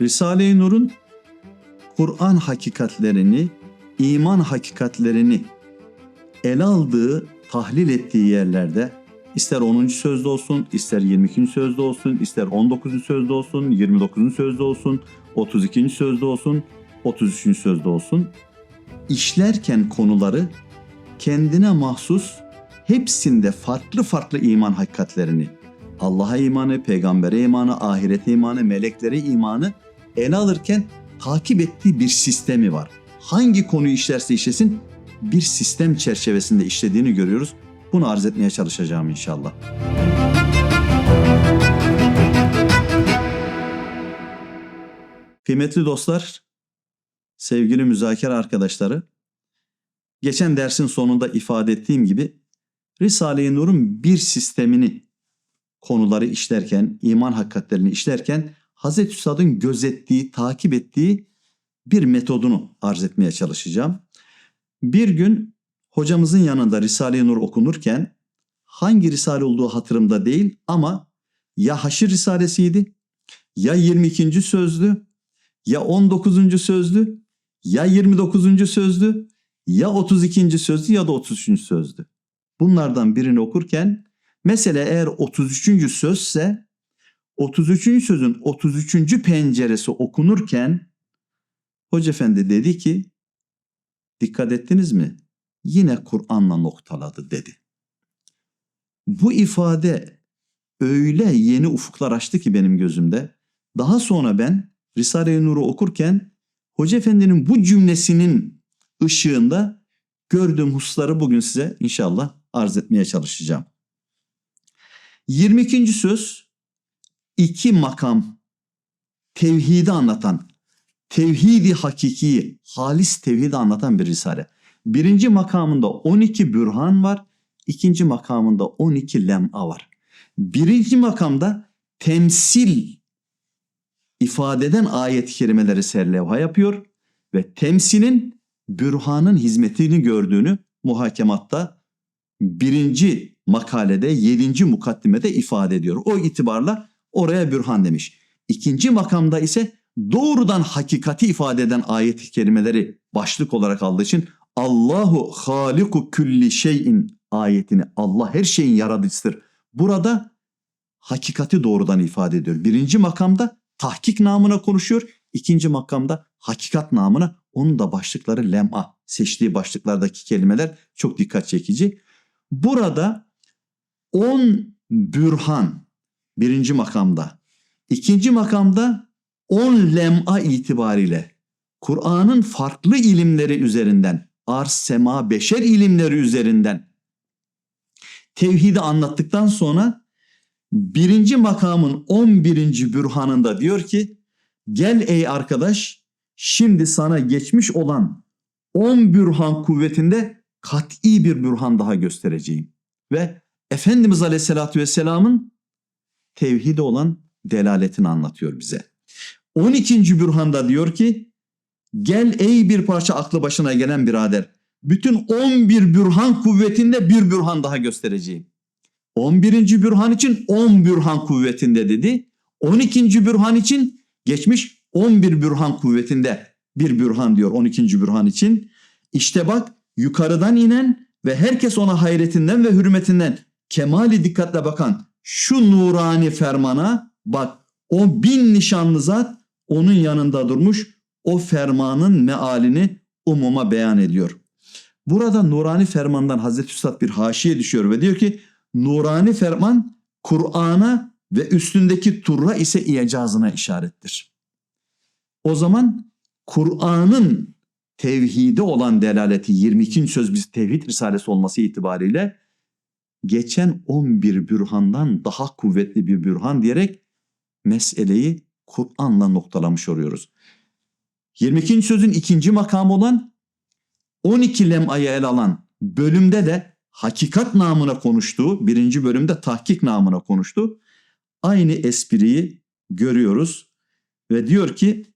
Risale-i Nur'un Kur'an hakikatlerini, iman hakikatlerini ele aldığı, tahlil ettiği yerlerde ister 10. sözde olsun, ister 22. sözde olsun, ister 19. sözde olsun, 29. sözde olsun, 32. sözde olsun, 33. sözde olsun işlerken konuları kendine mahsus hepsinde farklı farklı iman hakikatlerini Allah'a imanı, peygambere imanı, ahirete imanı, meleklere imanı ele alırken takip ettiği bir sistemi var. Hangi konuyu işlerse işlesin bir sistem çerçevesinde işlediğini görüyoruz. Bunu arz etmeye çalışacağım inşallah. Kıymetli dostlar, sevgili müzakere arkadaşları, geçen dersin sonunda ifade ettiğim gibi Risale-i Nur'un bir sistemini konuları işlerken, iman hakikatlerini işlerken Hazreti Üstad'ın gözettiği, takip ettiği bir metodunu arz etmeye çalışacağım. Bir gün hocamızın yanında Risale-i Nur okunurken hangi risale olduğu hatırımda değil ama ya Haşir Risalesiydi, ya 22. sözlü, ya 19. sözlü, ya 29. sözlü, ya 32. sözlü ya da 33. sözlü. Bunlardan birini okurken Mesela eğer 33. sözse 33. sözün 33. penceresi okunurken Hoca Efendi dedi ki dikkat ettiniz mi? Yine Kur'an'la noktaladı dedi. Bu ifade öyle yeni ufuklar açtı ki benim gözümde. Daha sonra ben Risale-i Nur'u okurken Hoca Efendi'nin bu cümlesinin ışığında gördüğüm hususları bugün size inşallah arz etmeye çalışacağım. 22. söz iki makam tevhidi anlatan, tevhidi hakiki, halis tevhidi anlatan bir risale. Birinci makamında 12 bürhan var, ikinci makamında 12 lem'a var. Birinci makamda temsil ifade eden ayet-i kerimeleri serlevha yapıyor ve temsilin bürhanın hizmetini gördüğünü muhakematta birinci makalede yedinci mukaddimede ifade ediyor. O itibarla oraya bürhan demiş. İkinci makamda ise doğrudan hakikati ifade eden ayet-i kerimeleri başlık olarak aldığı için Allahu haliku külli şeyin ayetini Allah her şeyin yaratıcısıdır. Burada hakikati doğrudan ifade ediyor. Birinci makamda tahkik namına konuşuyor. İkinci makamda hakikat namına onun da başlıkları lem'a seçtiği başlıklardaki kelimeler çok dikkat çekici. Burada 10 bürhan birinci makamda. ikinci makamda 10 lem'a itibariyle Kur'an'ın farklı ilimleri üzerinden, arz, sema, beşer ilimleri üzerinden tevhidi anlattıktan sonra birinci makamın 11. bürhanında diyor ki gel ey arkadaş şimdi sana geçmiş olan 10 bürhan kuvvetinde kat'i bir bürhan daha göstereceğim. Ve Efendimiz Aleyhisselatü Vesselam'ın tevhide olan delaletini anlatıyor bize. 12. bürhanda diyor ki gel ey bir parça aklı başına gelen birader bütün 11 bürhan kuvvetinde bir bürhan daha göstereceğim. 11. bürhan için 10 bürhan kuvvetinde dedi. 12. bürhan için geçmiş 11 bürhan kuvvetinde bir bürhan diyor 12. bürhan için. İşte bak yukarıdan inen ve herkes ona hayretinden ve hürmetinden kemali dikkatle bakan şu nurani fermana bak o bin nişanlı zat onun yanında durmuş o fermanın mealini umuma beyan ediyor. Burada nurani fermandan Hazreti Üstad bir haşiye düşüyor ve diyor ki nurani ferman Kur'an'a ve üstündeki turra ise icazına işarettir. O zaman Kur'an'ın tevhide olan delaleti 22. söz biz tevhid risalesi olması itibariyle geçen 11 bürhandan daha kuvvetli bir bürhan diyerek meseleyi Kur'an'la noktalamış oluyoruz. 22. sözün ikinci makamı olan 12 lem'ayı el alan bölümde de hakikat namına konuştuğu, birinci bölümde tahkik namına konuştu. Aynı espriyi görüyoruz ve diyor ki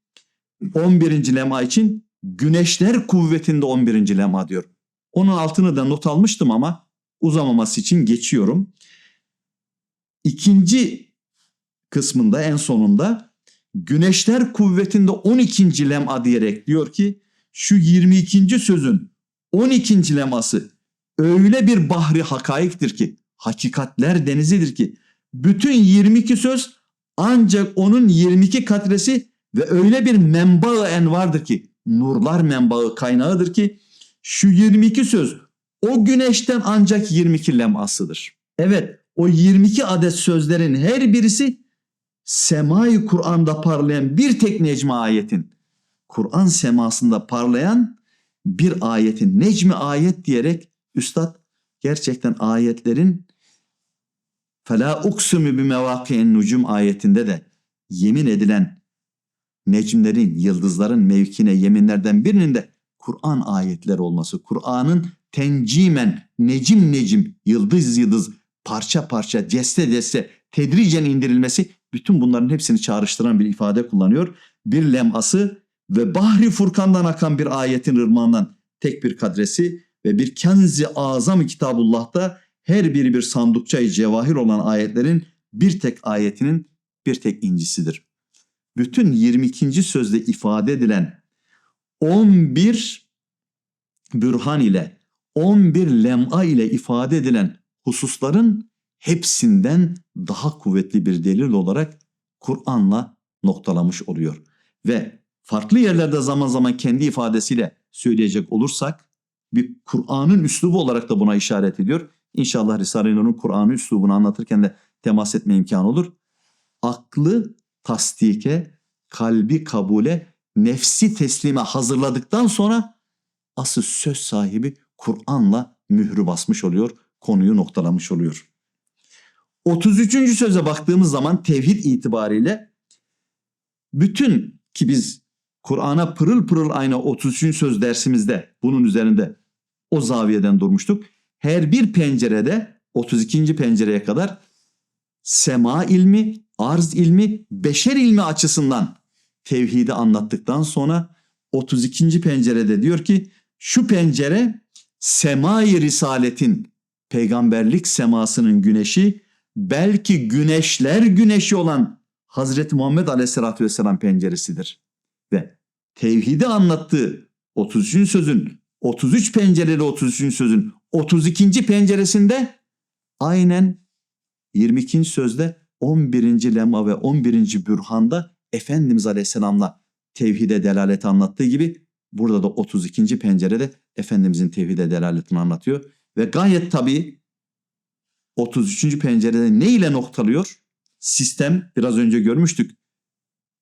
11. lema için güneşler kuvvetinde 11. lema diyor. Onun altını da not almıştım ama uzamaması için geçiyorum. İkinci kısmında en sonunda Güneşler kuvvetinde 12. lem'a diyerek diyor ki şu 22. sözün 12. leması öyle bir bahri hakaiktir ki hakikatler denizidir ki bütün 22 söz ancak onun 22 katresi ve öyle bir menbaı envardır ki nurlar menbaı kaynağıdır ki şu 22 söz o güneşten ancak 22 lemasıdır. Evet o 22 adet sözlerin her birisi semai Kur'an'da parlayan bir tek necmi ayetin Kur'an semasında parlayan bir ayetin necmi ayet diyerek üstad gerçekten ayetlerin fela uksumu bi mevaki'in nucum ayetinde de yemin edilen necmlerin, yıldızların mevkine yeminlerden birinin de Kur'an ayetler olması. Kur'an'ın tencimen, necim necim, yıldız yıldız, parça parça, deste deste, tedricen indirilmesi bütün bunların hepsini çağrıştıran bir ifade kullanıyor. Bir leması ve Bahri Furkan'dan akan bir ayetin ırmağından tek bir kadresi ve bir kenzi azam kitabullah'ta her biri bir sandukçayı cevahir olan ayetlerin bir tek ayetinin bir tek incisidir. Bütün 22. sözde ifade edilen 11 bürhan ile 11 lem'a ile ifade edilen hususların hepsinden daha kuvvetli bir delil olarak Kur'an'la noktalamış oluyor. Ve farklı yerlerde zaman zaman kendi ifadesiyle söyleyecek olursak bir Kur'an'ın üslubu olarak da buna işaret ediyor. İnşallah Risale-i Nur'un Kur'an'ın üslubunu anlatırken de temas etme imkanı olur. Aklı tasdike, kalbi kabule, nefsi teslime hazırladıktan sonra asıl söz sahibi Kur'an'la mührü basmış oluyor, konuyu noktalamış oluyor. 33. söze baktığımız zaman tevhid itibariyle bütün ki biz Kur'an'a pırıl pırıl aynı 33. söz dersimizde bunun üzerinde o zaviyeden durmuştuk. Her bir pencerede 32. pencereye kadar sema ilmi, arz ilmi, beşer ilmi açısından tevhidi anlattıktan sonra 32. pencerede diyor ki şu pencere semai risaletin peygamberlik semasının güneşi belki güneşler güneşi olan Hazreti Muhammed Aleyhisselatü Vesselam penceresidir. Ve tevhidi anlattığı 33. sözün 33 pencereli 33. sözün 32. penceresinde aynen 22. sözde 11. lema ve 11. bürhanda Efendimiz Aleyhisselam'la tevhide delalet anlattığı gibi burada da 32. pencerede Efendimizin tevhide delaletini anlatıyor. Ve gayet tabii 33. pencerede ne ile noktalıyor? Sistem biraz önce görmüştük.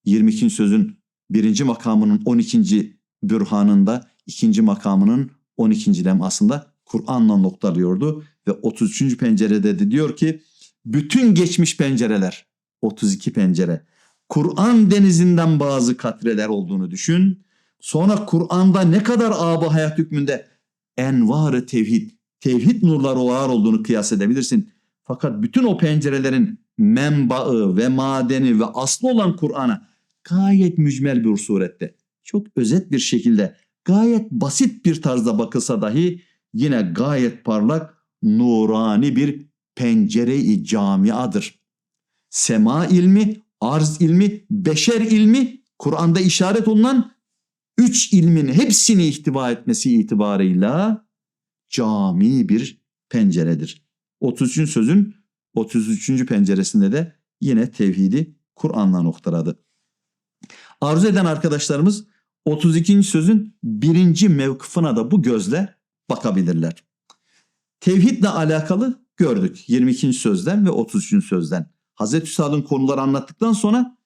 22. sözün birinci makamının 12. bürhanında, ikinci makamının 12. lemasında Kur'an'la noktalıyordu. Ve 33. pencerede de diyor ki bütün geçmiş pencereler 32 pencere. Kur'an denizinden bazı katreler olduğunu düşün. Sonra Kur'an'da ne kadar abı hayat hükmünde envarı tevhid, tevhid nurları var olduğunu kıyas edebilirsin. Fakat bütün o pencerelerin menbaı ve madeni ve aslı olan Kur'an'a gayet mücmel bir surette, çok özet bir şekilde, gayet basit bir tarzda bakılsa dahi yine gayet parlak, nurani bir pencere-i camiadır. Sema ilmi, arz ilmi, beşer ilmi Kur'an'da işaret olunan üç ilmin hepsini ihtiva etmesi itibarıyla cami bir penceredir. 33. sözün 33. penceresinde de yine tevhidi Kur'an'la noktaladı. Arzu eden arkadaşlarımız 32. sözün birinci mevkıfına da bu gözle bakabilirler. Tevhidle alakalı gördük 22. sözden ve 33. sözden. Hazreti Üstad'ın konuları anlattıktan sonra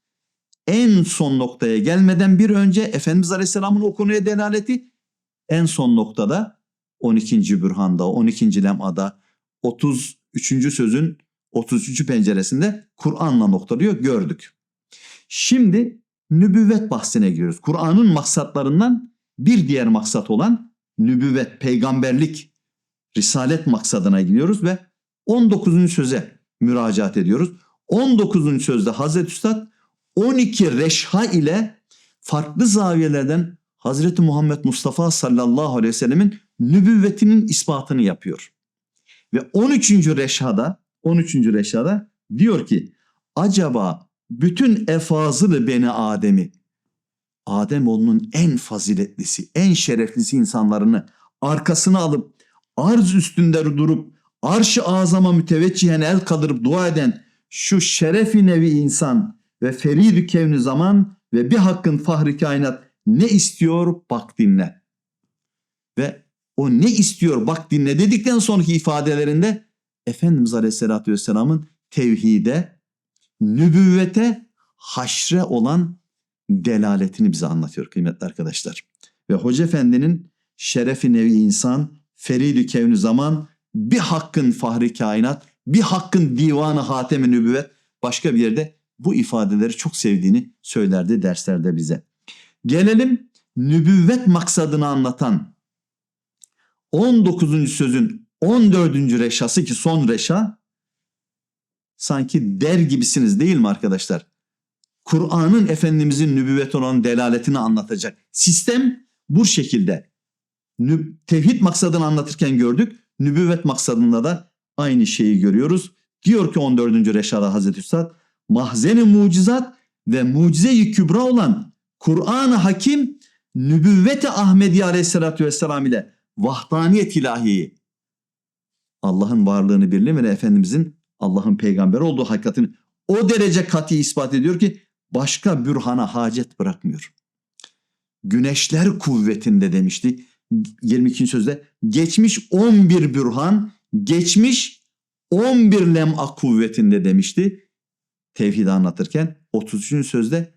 en son noktaya gelmeden bir önce Efendimiz Aleyhisselam'ın o konuya delaleti en son noktada 12. bürhanda, 12. lem'ada, 33. sözün 33. penceresinde Kur'an'la noktalıyor gördük. Şimdi nübüvvet bahsine giriyoruz. Kur'an'ın maksatlarından bir diğer maksat olan nübüvvet, peygamberlik, risalet maksadına gidiyoruz ve 19. söze müracaat ediyoruz. 19. sözde Hazreti Üstad 12 reşha ile farklı zaviyelerden Hazreti Muhammed Mustafa sallallahu aleyhi ve sellemin nübüvvetinin ispatını yapıyor. Ve 13. reşhada 13. reşhada diyor ki acaba bütün efazılı beni Adem'i Adem oğlunun en faziletlisi, en şereflisi insanlarını arkasına alıp arz üstünde durup arş-ı azama müteveccühen el kaldırıp dua eden şu şerefi nevi insan ve feridü kevni zaman ve bir hakkın fahri kainat ne istiyor bak dinle. Ve o ne istiyor bak dinle dedikten sonraki ifadelerinde Efendimiz Aleyhisselatü Vesselam'ın tevhide, nübüvvete, haşre olan delaletini bize anlatıyor kıymetli arkadaşlar. Ve Hoca Efendi'nin şerefi nevi insan, feridü kevni zaman, bir hakkın fahri kainat, bir hakkın divanı hatemi nübüvvet başka bir yerde bu ifadeleri çok sevdiğini söylerdi derslerde bize. Gelelim nübüvvet maksadını anlatan 19. sözün 14. reşası ki son reşa sanki der gibisiniz değil mi arkadaşlar? Kur'an'ın Efendimizin nübüvvet olan delaletini anlatacak. Sistem bu şekilde. Tevhid maksadını anlatırken gördük. Nübüvvet maksadında da aynı şeyi görüyoruz. Diyor ki 14. Reşada Hazreti Üstad mahzeni mucizat ve mucize-i kübra olan Kur'an-ı Hakim nübüvvet-i Ahmedi Aleyhisselatü Vesselam ile vahdaniyet ilahiyi Allah'ın varlığını birliğini ve Efendimizin Allah'ın peygamber olduğu hakikatini o derece kat'i ispat ediyor ki başka bürhana hacet bırakmıyor. Güneşler kuvvetinde demişti 22. sözde. Geçmiş 11 bürhan, geçmiş 11 lem'a kuvvetinde demişti. Tevhid anlatırken 33. sözde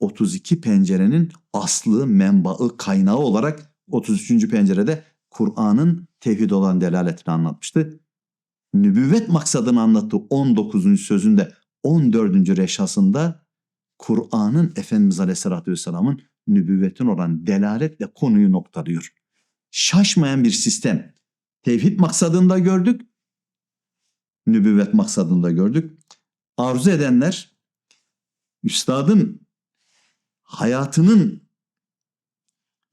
32 pencerenin aslı, menbaı, kaynağı olarak 33. pencerede Kur'an'ın tevhid olan delaletini anlatmıştı. Nübüvvet maksadını anlattığı 19. sözünde 14. reşasında Kur'an'ın Efendimiz Aleyhisselatü Vesselam'ın nübüvvetin olan delaletle konuyu noktalıyor. Şaşmayan bir sistem. Tevhid maksadında gördük. Nübüvvet maksadında gördük. Arzu edenler üstadın hayatının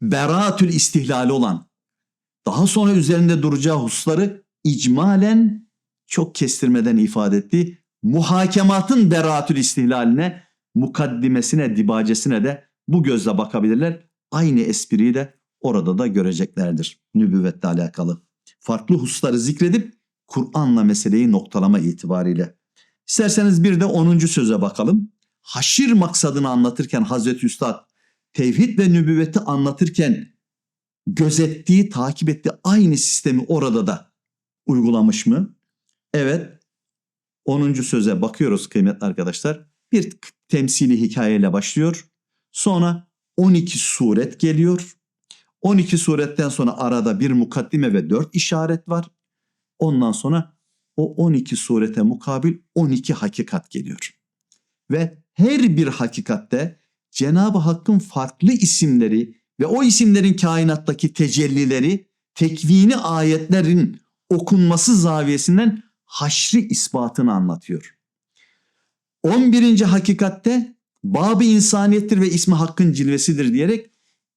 beraatül istihlali olan daha sonra üzerinde duracağı hususları icmalen çok kestirmeden ifade etti. Muhakematın beraatül istihlaline, mukaddimesine, dibacesine de bu gözle bakabilirler. Aynı espriyi de orada da göreceklerdir nübüvvetle alakalı. Farklı hususları zikredip Kur'an'la meseleyi noktalama itibariyle. İsterseniz bir de 10. söze bakalım. Haşir maksadını anlatırken Hazreti Üstad tevhid ve nübüvveti anlatırken gözettiği, takip ettiği aynı sistemi orada da uygulamış mı? Evet. 10. söze bakıyoruz kıymetli arkadaşlar. Bir temsili hikayeyle başlıyor. Sonra 12 suret geliyor. 12 suretten sonra arada bir mukaddime ve 4 işaret var. Ondan sonra o 12 surete mukabil 12 hakikat geliyor. Ve her bir hakikatte Cenab-ı Hakk'ın farklı isimleri ve o isimlerin kainattaki tecellileri tekvini ayetlerin okunması zaviyesinden haşri ispatını anlatıyor. 11. hakikatte babı insaniyettir ve ismi hakkın cilvesidir diyerek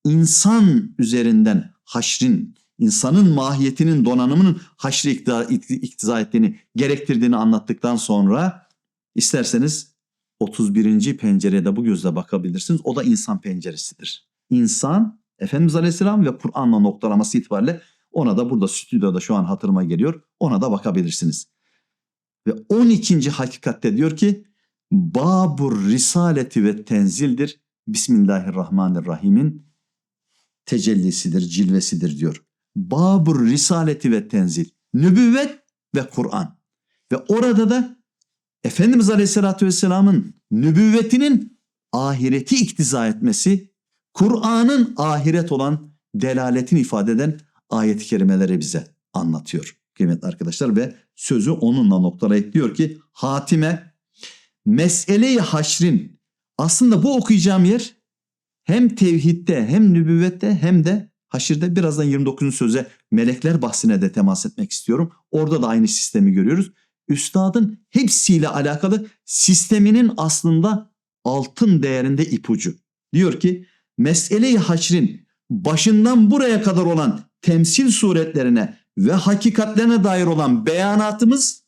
insan üzerinden haşrin, insanın mahiyetinin donanımının iktiza, iktiza ettiğini, gerektirdiğini anlattıktan sonra isterseniz 31. pencerede bu gözle bakabilirsiniz. O da insan penceresidir. İnsan, Efendimiz Aleyhisselam ve Kur'an'la noktalaması itibariyle ona da burada stüdyoda şu an hatırıma geliyor. Ona da bakabilirsiniz. Ve 12. hakikatte diyor ki Babur risaleti ve tenzildir. Bismillahirrahmanirrahim'in tecellisidir, cilvesidir diyor. Babur risaleti ve tenzil. Nübüvvet ve Kur'an. Ve orada da Efendimiz Aleyhisselatü Vesselam'ın nübüvvetinin ahireti iktiza etmesi, Kur'an'ın ahiret olan delaletini ifade eden ayet-i kerimeleri bize anlatıyor kıymetli arkadaşlar ve sözü onunla noktalayıp diyor ki hatime mesele-i haşrin aslında bu okuyacağım yer hem tevhidde hem nübüvvette hem de haşirde birazdan 29. söze melekler bahsine de temas etmek istiyorum. Orada da aynı sistemi görüyoruz. Üstadın hepsiyle alakalı sisteminin aslında altın değerinde ipucu. Diyor ki mesele-i haşrin başından buraya kadar olan temsil suretlerine ve hakikatlerine dair olan beyanatımız,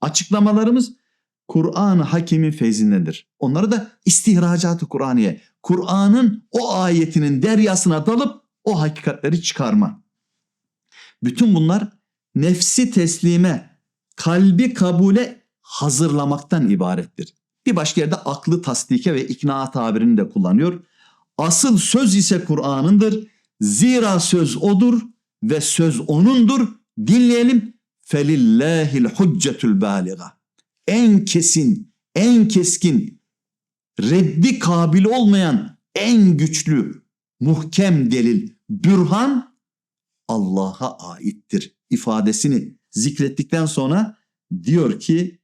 açıklamalarımız Kur'an-ı Hakim'in feyzindendir. Onları da istihracat-ı Kur'aniye. Kur'an'ın o ayetinin deryasına dalıp o hakikatleri çıkarma. Bütün bunlar nefsi teslime, kalbi kabule hazırlamaktan ibarettir. Bir başka yerde aklı tasdike ve ikna tabirini de kullanıyor. Asıl söz ise Kur'an'ındır. Zira söz odur ve söz onundur. Dinleyelim. Felillahil huccetül baliga. En kesin, en keskin, reddi kabil olmayan en güçlü, muhkem delil, bürhan Allah'a aittir ifadesini zikrettikten sonra diyor ki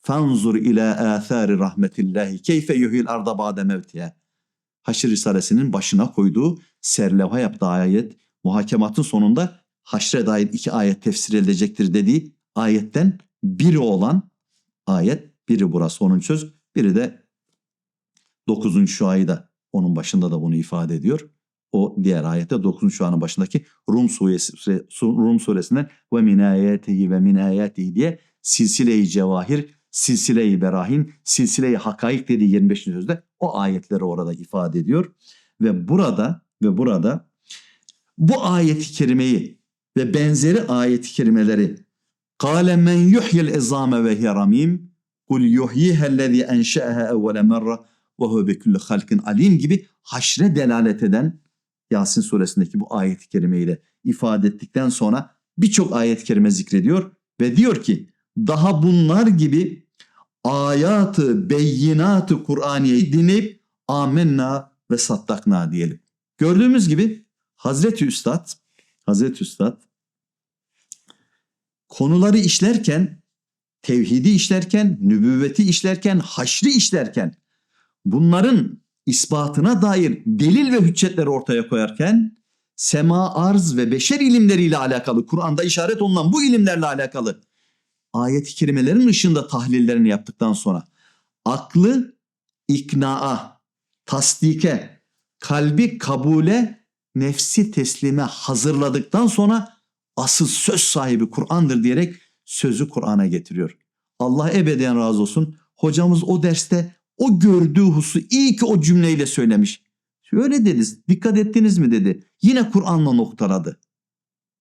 fanzur ila athari rahmetillahi keyfe yuhil arda ba'de mevtiha. Haşr Risalesi'nin başına koyduğu serlevha yaptığı ayet muhakematın sonunda haşre dair iki ayet tefsir edilecektir dediği ayetten biri olan ayet biri burası onun söz biri de 9. şuayda onun başında da bunu ifade ediyor. O diğer ayette 9. şuanın başındaki Rum suresi Rum suresinden ve min ayatihi ve min ayatihi diye silsile-i cevahir, silsile-i berahin, silsile-i hakaik dediği 25. sözde o ayetleri orada ifade ediyor. Ve burada ve burada bu ayet-i kerimeyi ve benzeri ayet-i kerimeleri Kâle men yuhyil izâme ve hiye ramîm kul yuhyihellezî enşe'eha evvele merre ve huve bi kulli halkin alim gibi haşre delalet eden Yasin suresindeki bu ayet-i kerimeyle ifade ettikten sonra birçok ayet-i kerime zikrediyor ve diyor ki daha bunlar gibi ayatı, beyinatı Kur'aniyeyi dinleyip amenna ve sattakna diyelim. Gördüğümüz gibi Hazreti Üstad, Hazreti Üstad konuları işlerken, tevhidi işlerken, nübüvveti işlerken, haşri işlerken bunların ispatına dair delil ve hüccetleri ortaya koyarken sema, arz ve beşer ilimleriyle alakalı, Kur'an'da işaret olunan bu ilimlerle alakalı ayet-i kerimelerin ışığında tahlillerini yaptıktan sonra aklı iknaa, tasdike, kalbi kabule, nefsi teslime hazırladıktan sonra asıl söz sahibi Kur'an'dır diyerek sözü Kur'an'a getiriyor. Allah ebediyen razı olsun. Hocamız o derste o gördüğü husu iyi ki o cümleyle söylemiş. Şöyle dedi, dikkat ettiniz mi dedi. Yine Kur'an'la noktaladı.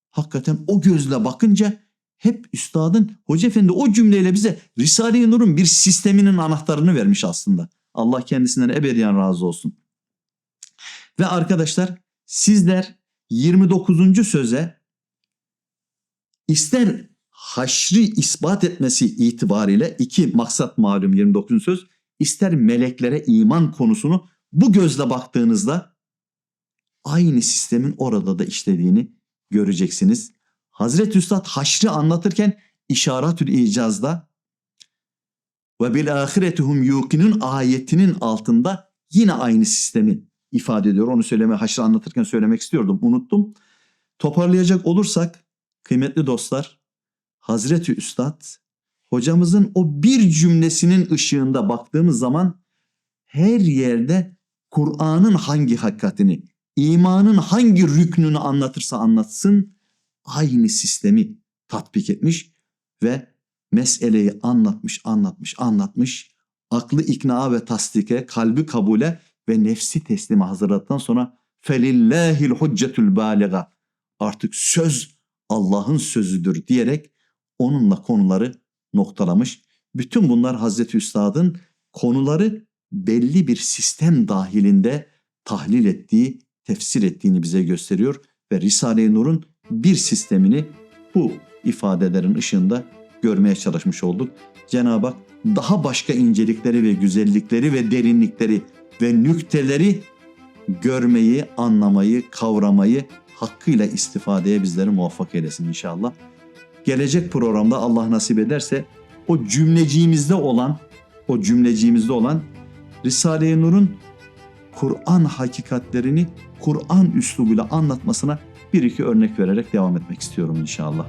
Hakikaten o gözle bakınca hep üstadın Hoca Efendi o cümleyle bize Risale-i Nur'un bir sisteminin anahtarını vermiş aslında. Allah kendisinden ebediyen razı olsun. Ve arkadaşlar sizler 29. söze ister haşri ispat etmesi itibariyle iki maksat malum 29. söz ister meleklere iman konusunu bu gözle baktığınızda aynı sistemin orada da işlediğini göreceksiniz. Hazreti Üstad haşrı anlatırken işaretül icazda ve bil ahiretihum yuqinun ayetinin altında yine aynı sistemi ifade ediyor. Onu söyleme haşrı anlatırken söylemek istiyordum. Unuttum. Toparlayacak olursak kıymetli dostlar Hazreti Üstad hocamızın o bir cümlesinin ışığında baktığımız zaman her yerde Kur'an'ın hangi hakikatini, imanın hangi rüknünü anlatırsa anlatsın aynı sistemi tatbik etmiş ve meseleyi anlatmış, anlatmış, anlatmış. Aklı ikna ve tasdike, kalbi kabule ve nefsi teslime hazırladıktan sonra felillahil huccetül baliga artık söz Allah'ın sözüdür diyerek onunla konuları noktalamış. Bütün bunlar Hazreti Üstad'ın konuları belli bir sistem dahilinde tahlil ettiği, tefsir ettiğini bize gösteriyor ve Risale-i Nur'un bir sistemini bu ifadelerin ışığında görmeye çalışmış olduk. Cenab-ı Hak daha başka incelikleri ve güzellikleri ve derinlikleri ve nükteleri görmeyi, anlamayı, kavramayı hakkıyla istifadeye bizleri muvaffak eylesin inşallah. Gelecek programda Allah nasip ederse o cümleciğimizde olan o cümleciğimizde olan Risale-i Nur'un Kur'an hakikatlerini Kur'an üslubuyla anlatmasına bir iki örnek vererek devam etmek istiyorum inşallah.